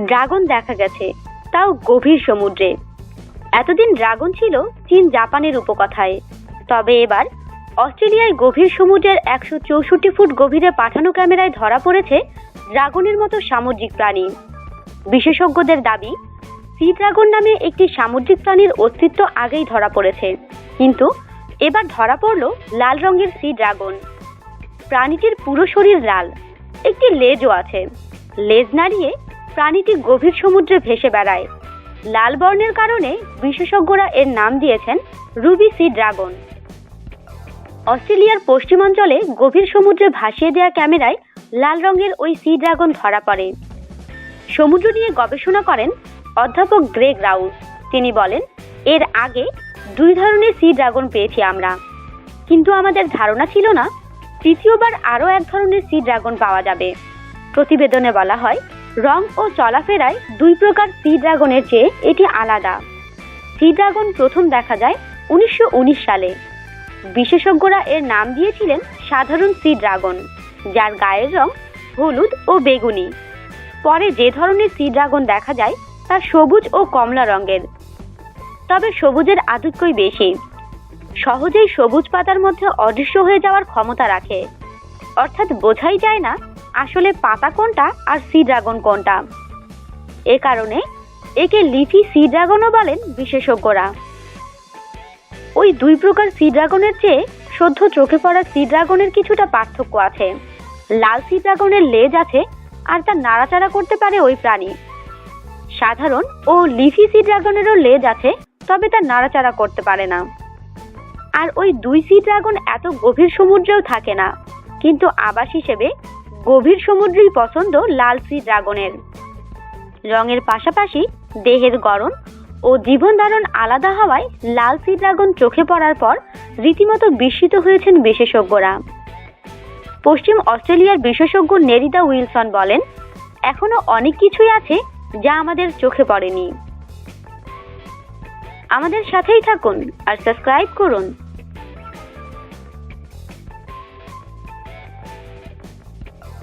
Dragon দেখা গেছে, তাও গভীর সমুদ্রে। এতদিন ড্রাগন ছিল চীন জাপানের উপকথায়। তবে এবার অস্ট্রেলিয়ায় গভীর সমুদ্রের একশো চৌষট্টি ফুট গভীরে পাঠানো ক্যামেরায় ধরা পড়েছে ড্রাগনের মতো সামুদ্রিক প্রাণী। বিশেষজ্ঞদের দাবি, সি ড্রাগন নামে একটি সামুদ্রিক প্রাণীর অস্তিত্ব আগেই ধরা পড়েছে। কিন্তু এবার ধরা পড়ল লাল রঙের সি ড্রাগন। প্রাণীটির পুরো শরীর লাল, একটি লেজও আছে। লেজ নাড়িয়ে প্রাণীটি গভীর সমুদ্রে ভেসে বেড়ায়। লাল বর্ণের কারণে বিশেষজ্ঞরা এর নাম দিয়েছেন রুবি সি ড্রাগন। অস্ট্রেলিয়ার পশ্চিমাঞ্চলে গভীর সমুদ্রে ভাসিয়ে দেওয়া ক্যামেরায় লাল রঙের ওই সি ড্রাগন ধরা পড়ে। সমুদ্র নিয়ে গবেষণা করেন অধ্যাপক গ্রেগ রাউস তিনি বলেন, এর আগে দুই ধরনের সি ড্রাগন পেয়েছি আমরা। কিন্তু আমাদের ধারণা ছিল না, তৃতীয়বার আরও এক ধরনের সি ড্রাগন পাওয়া যাবে। প্রতিবেদনে বলা হয় রং ও চলাফেরায় দুই প্রকার সি ড্রাগনের চেয়ে এটি আলাদা। সি ড্রাগন প্রথম দেখা যায় উনিশশো উনিশ সালে। বিশেষজ্ঞরা এর নাম দিয়েছিলেন সাধারণ সি ড্রাগন, যার গায়ের রং হলুদ ও বেগুনি। পরে যে ধরনের সি ড্রাগন দেখা যায় তা সবুজ ও কমলা রঙের। তবে সবুজের আধিক্যই বেশি। সহজেই সবুজ পাতার মধ্যে অদৃশ্য হয়ে যাওয়ার ক্ষমতা রাখে। অর্থাৎ বোঝাই যায় না আসলে পাতা কোনটা আর সি ড্রাগন কোনটা? এ কারণে একে লিফি সি ড্রাগনও বলেন বিশেষজ্ঞরা। ওই দুই প্রকার সি ড্রাগনের চেয়ে সদ্য চোখে পড়া সি ড্রাগনের কিছুটা পার্থক্য আছে। লাল সি ড্রাগনের লেজ আছে আর তা নাড়াচাড়া করতে পারে ওই প্রাণী। সাধারণ ও লিফি সি ড্রাগনেরও লেজ আছে, তবে তা নাড়াচাড়া করতে পারে না। আর ওই দুই সি ড্রাগন এত গভীর সমুদ্রেও থাকে না, কিন্তু আবাস হিসেবে গভীর সমুদ্রই পছন্দ লাল সি ড্রাগনের। রঙের পাশাপাশি দেহের গড়ন ও জীবন ধারণ আলাদা হওয়ায় লাল সি ড্রাগন চোখে পড়ার পর রীতিমতো বিস্মিত হয়েছেন বিশেষজ্ঞরা। পশ্চিম অস্ট্রেলিয়ার বিশেষজ্ঞ নেরিদা উইলসন বলেন, এখনও অনেক কিছুই আছে যা আমাদের চোখে পড়েনি। আমাদের সাথেই থাকুন আর সাবস্ক্রাইব করুন।